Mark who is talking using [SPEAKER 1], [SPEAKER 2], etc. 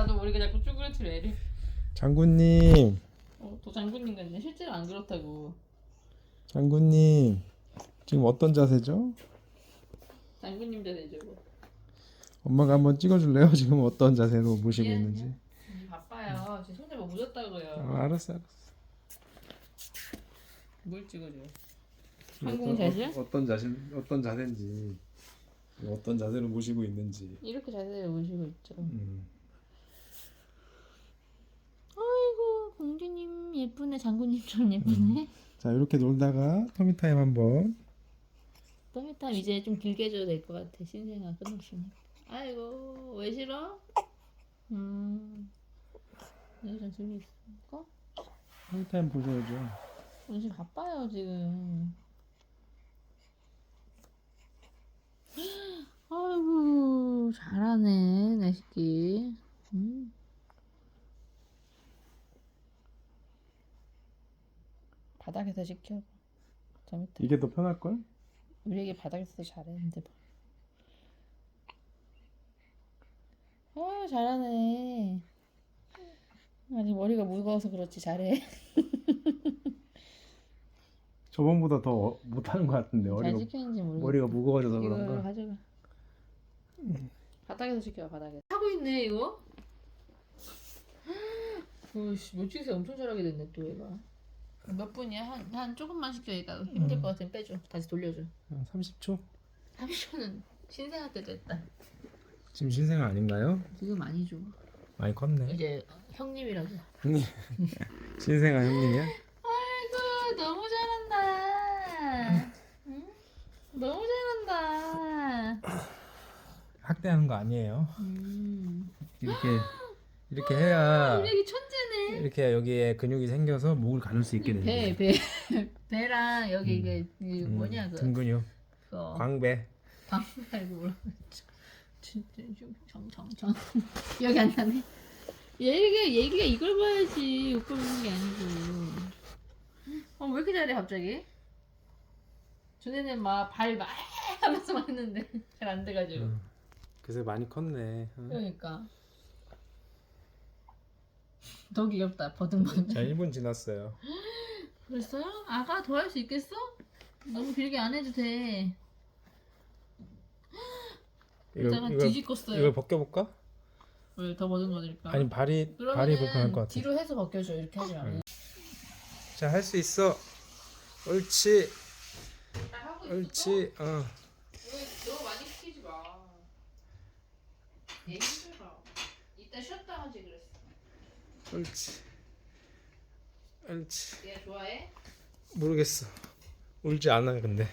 [SPEAKER 1] 나도 머리가 자꾸 쭈그러뜨려 애를.
[SPEAKER 2] 장군님,
[SPEAKER 1] 어, 또 장군님 같네. 실제로 안 그렇다고.
[SPEAKER 2] 장군님, 지금 어떤 자세죠?
[SPEAKER 1] 장군님 자세죠. 뭐.
[SPEAKER 2] 엄마가 한번 찍어줄래요? 지금 어떤 자세로 모시고
[SPEAKER 1] 예.
[SPEAKER 2] 있는지.
[SPEAKER 1] 음, 바빠요. 제 손잡아 묻었다고요.
[SPEAKER 2] 어, 알았어, 알았어.
[SPEAKER 1] 뭘 찍어줘? 항공 자세?
[SPEAKER 2] 어, 어떤 자세, 어떤 자세인지, 어떤 자세로 모시고 있는지.
[SPEAKER 1] 이렇게 자세를 모시고 있죠.
[SPEAKER 2] 음.
[SPEAKER 1] 아이고 공주님 예쁘네. 장군님처럼 예쁘네.
[SPEAKER 2] 자, 이렇게 놀다가 터미 타임 한번.
[SPEAKER 1] 더미타임 이제 좀 길게 해줘도 될 것 같아. 신생아 끝났으니까. 아이고 왜 싫어? 음. 내가 저기 있을까?
[SPEAKER 2] 터미 타임 보셔야죠.
[SPEAKER 1] 요즘 바빠요 지금. 아이고 잘하네 내 새끼. 음. 바닥에서 시켜. 저 밑에.
[SPEAKER 2] 이게 더 편할 걸?
[SPEAKER 1] 우리 애기 바닥에서 잘했는데 뭐. 아 잘하네. 아직 머리가 무거워서 그렇지 잘해.
[SPEAKER 2] 저번보다 더 못하는 것 같은데
[SPEAKER 1] 잘
[SPEAKER 2] 머리가
[SPEAKER 1] 모르겠어.
[SPEAKER 2] 머리가 무거워져서
[SPEAKER 1] 이거
[SPEAKER 2] 그런가?
[SPEAKER 1] 가져가. 바닥에서 지켜 바닥에. 하고 있네 이거. 오씨 며칠 새 엄청 잘하게 됐네 또 얘가. 몇 분이야? 한, 한 조금만 시켜 얘가 힘들
[SPEAKER 2] 음.
[SPEAKER 1] 것 같으면 빼줘. 다시 돌려줘.
[SPEAKER 2] 한 30초?
[SPEAKER 1] 30초는 신생아 때도 했다.
[SPEAKER 2] 지금 신생 아닌가요?
[SPEAKER 1] 지금 아니죠.
[SPEAKER 2] 많이 컸네.
[SPEAKER 1] 이제 형님이라고.
[SPEAKER 2] 형님, 신생아 형님이야?
[SPEAKER 1] 아이고 너무 잘한다. 응? 너무 잘한다.
[SPEAKER 2] 학대하는 거 아니에요?
[SPEAKER 1] 음.
[SPEAKER 2] 이렇게 이렇게 해야
[SPEAKER 1] 우리 애기 천재네.
[SPEAKER 2] 이렇게 여기에 근육이 생겨서 목을 가눌 수 있게 되는
[SPEAKER 1] 배,
[SPEAKER 2] 거예요.
[SPEAKER 1] 배, 배랑 여기 이게 이게
[SPEAKER 2] 음,
[SPEAKER 1] 뭐냐 그
[SPEAKER 2] 등 근육,
[SPEAKER 1] 그거
[SPEAKER 2] 광배.
[SPEAKER 1] 방 말고 뭐라 그랬지? 진짜 정정정 기억이 안 나네. 얘기가 얘기가 이걸 봐야지 이걸 보는 게 아니고. 어왜 이렇게 잘해 갑자기? 전에는 막 발 막 하면서 막 했는데 잘 안 돼가지고.
[SPEAKER 2] 음. 그래서 많이 컸네. 응.
[SPEAKER 1] 그러니까. 더 귀엽다 버둥버둥.
[SPEAKER 2] 자, 1분 지났어요.
[SPEAKER 1] 그랬어요? 아가 더 할 수 있겠어? 너무 길게 안 해도 돼. 이따가 뒤집었어요.
[SPEAKER 2] 이걸 벗겨볼까?
[SPEAKER 1] 왜 더 버둥거릴까?
[SPEAKER 2] 아니 발이 발이 불편할 것 같아.
[SPEAKER 1] 뒤로 해서 벗겨줘 이렇게 하지 마.
[SPEAKER 2] 응. 자, 할 수 있어. 옳지,
[SPEAKER 1] 하고
[SPEAKER 2] 옳지. 어.
[SPEAKER 1] 왜 너무 많이 시키지 마. 얘 힘들어. 이따 쉬었다 하지 그랬어.
[SPEAKER 2] 옳지. 옳지.
[SPEAKER 1] 얘 좋아해?
[SPEAKER 2] 모르겠어. 울지 않아 근데.